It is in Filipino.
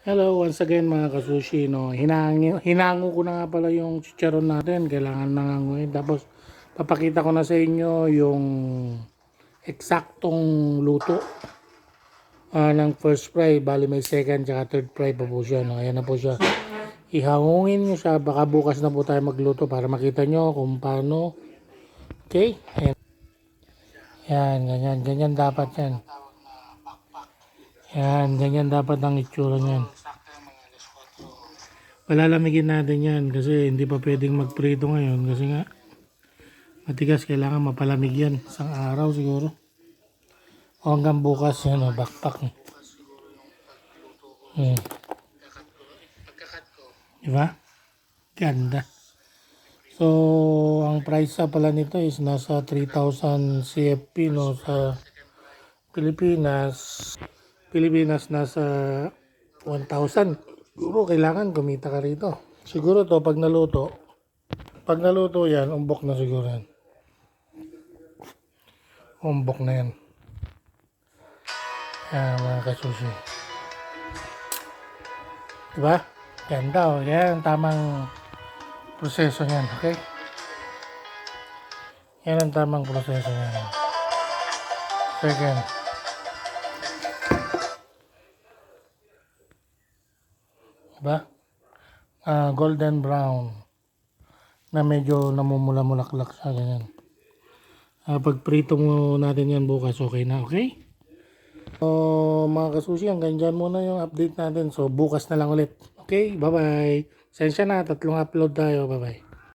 Hello, once again mga kasushi, no. Hinangi, hinango ko na nga pala yung chicharon natin. Kailangan nanganguin. Tapos, papakita ko na sa inyo yung eksaktong luto ah, ng first fry. Bali may second tsaka third fry pa po siya. No? Ayan na po siya. Ihangungin nyo siya. Baka bukas na po tayo magluto para makita nyo kung paano. Okay? Ayan. Yan, ganyan. Ganyan dapat yan. Yan, ganyan dapat ang itsura niyan. Palalamigin natin yan kasi hindi pa pwedeng magprito ngayon kasi nga matigas kailangan mapalamig yan. Isang araw siguro. O hanggang bukas yan o backpack hmm. diba ganda. So ang price sa pala nito is nasa 3,000 CFP no sa Pilipinas Pilipinas nasa 1,000 siguro kailangan kumita ka rito. Siguro to pag naluto pag naluto yan umbok na siguro yan. Umbok na yan. Yan mga kasushi. Diba? Ganda o yan ang tamang proseso yan okay? Yan ang tamang proseso yan second Diba? Ah, golden brown na medyo namumula-mulaklak siya ganyan. Ah, pag prito mo natin yan bukas, okay na, okay? So, mga kasushi, hanggang dyan muna yung update natin. So, bukas na lang ulit. Okay, bye-bye. Sensya na, tatlong upload tayo. Bye-bye.